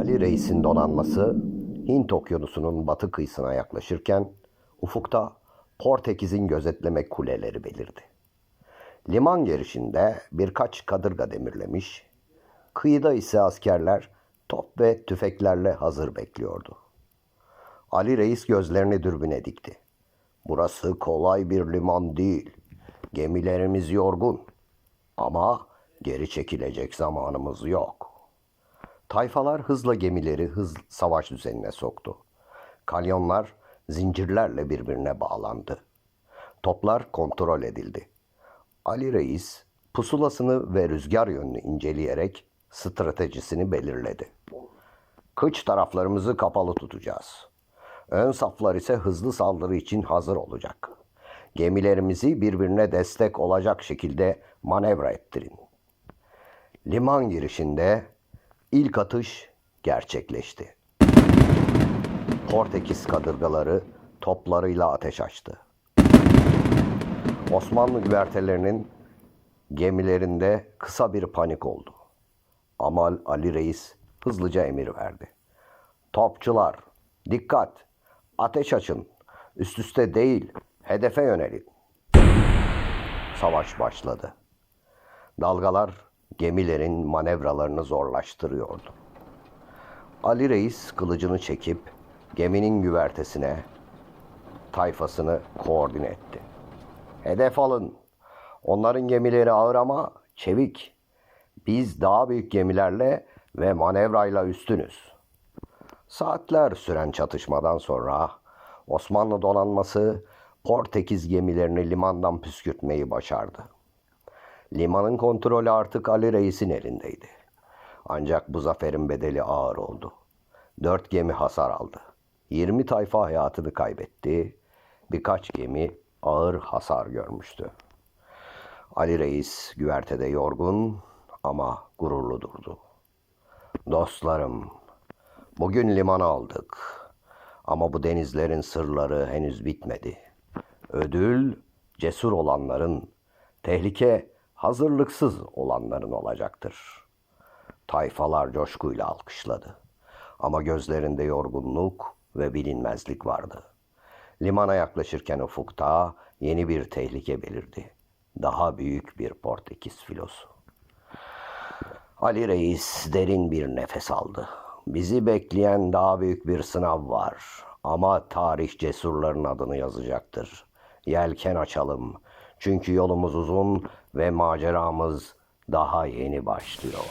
Ali Reis'in donanması Hint okyanusunun batı kıyısına yaklaşırken ufukta Portekiz'in gözetleme kuleleri belirdi. Liman girişinde birkaç kadırga demirlemiş, kıyıda ise askerler top ve tüfeklerle hazır bekliyordu. Ali Reis gözlerini dürbüne dikti. Burası kolay bir liman değil. Gemilerimiz yorgun. Ama geri çekilecek zamanımız yok. Tayfalar hızla gemileri hız savaş düzenine soktu. Kalyonlar zincirlerle birbirine bağlandı. Toplar kontrol edildi. Ali Reis pusulasını ve rüzgar yönünü inceleyerek stratejisini belirledi. Kıç taraflarımızı kapalı tutacağız. Ön saflar ise hızlı saldırı için hazır olacak. Gemilerimizi birbirine destek olacak şekilde manevra ettirin. Liman girişinde ilk atış gerçekleşti. Portekiz kadırgaları toplarıyla ateş açtı. Osmanlı güvertelerinin gemilerinde kısa bir panik oldu. Ama Ali Reis hızlıca emir verdi. Topçular, dikkat! Ateş açın. Üst üste değil, hedefe yönelin. Savaş başladı. Dalgalar gemilerin manevralarını zorlaştırıyordu. Ali Reis kılıcını çekip geminin güvertesine tayfasını koordine etti. Hedef alın. Onların gemileri ağır ama çevik. Biz daha büyük gemilerle ve manevrayla üstünüz. Saatler süren çatışmadan sonra Osmanlı donanması Portekiz gemilerini limandan püskürtmeyi başardı. Limanın kontrolü artık Ali Reis'in elindeydi. Ancak bu zaferin bedeli ağır oldu. Dört gemi hasar aldı. 20 tayfa hayatını kaybetti. Birkaç gemi ağır hasar görmüştü. Ali Reis güvertede yorgun ama gururlu durdu. Dostlarım, bugün limanı aldık. Ama bu denizlerin sırları henüz bitmedi. Ödül cesur olanların, tehlike hazırlıksız olanların olacaktır. Tayfalar coşkuyla alkışladı. Ama gözlerinde yorgunluk ve bilinmezlik vardı. Limana yaklaşırken ufukta yeni bir tehlike belirdi. Daha büyük bir Portekiz filosu. Ali Reis derin bir nefes aldı. Bizi bekleyen daha büyük bir sınav var. Ama tarih cesurların adını yazacaktır. Yelken açalım. Çünkü yolumuz uzun ve maceramız daha yeni başlıyor.